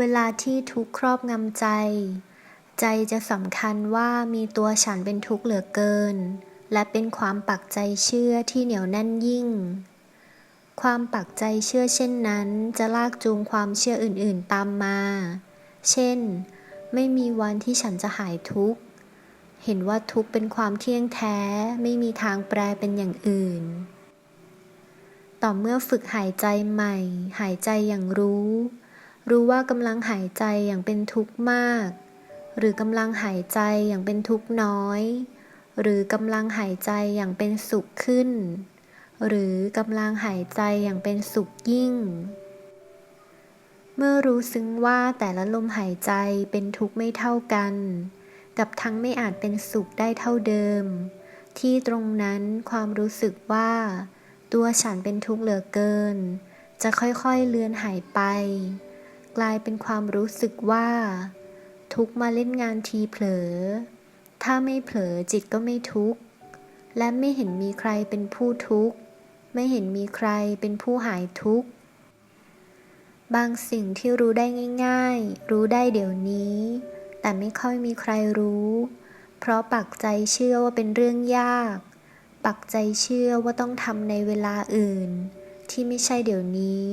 เวลาที่ทุกครอบงำใจ ใจจะสำคัญว่ามีตัวฉันเป็นทุกข์เหลือเกิน และเป็นความปักใจเชื่อที่เหนียวแน่นยิ่ง ความปักใจเชื่อเช่นนั้น จะลากจูงความเชื่ออื่นๆตามมา เช่น ไม่มีวันที่ฉันจะหายทุกข์ เห็นว่าทุกข์เป็นความเที่ยงแท้ไม่มีทางแปลเป็นอย่างอื่น ต่อเมื่อฝึกหายใจใหม่ หายใจอย่างรู้ รู้ว่ากำลังหายใจอย่างเป็นทุกข์มาก หรือกำลังหายใจอย่างเป็นทุกข์น้อย หรือกำลังหายใจอย่างเป็นสุขขึ้น หรือกำลังหายใจอย่างเป็นสุขยิ่ง เมื่อรู้ซึ้งว่าแต่ละลมหายใจเป็นทุกข์ไม่เท่ากัน กับทั้งไม่อาจเป็นสุขได้เท่าเดิม ที่ตรงนั้นความรู้สึกว่า ตัวฉันเป็นทุกข์เหลือเกิน จะค่อยๆเลือนหายไป กลายเป็นความรู้สึกว่า ทุกมาเล่นงานทีเผลอ ถ้าไม่เผลอจิตก็ไม่ทุกข์ และไม่เห็นมีใครเป็นผู้ทุกข์ ไม่เห็นมีใครเป็นผู้หายทุกข์ บางสิ่งที่รู้ได้ง่าย ๆ รู้ได้เดี๋ยวนี้ แต่ไม่ค่อยมีใครรู้ เพราะปักใจเชื่อว่าเป็นเรื่องยาก ปักใจเชื่อว่าต้องทำในเวลาอื่น ที่ไม่ใช่เดี๋ยวนี้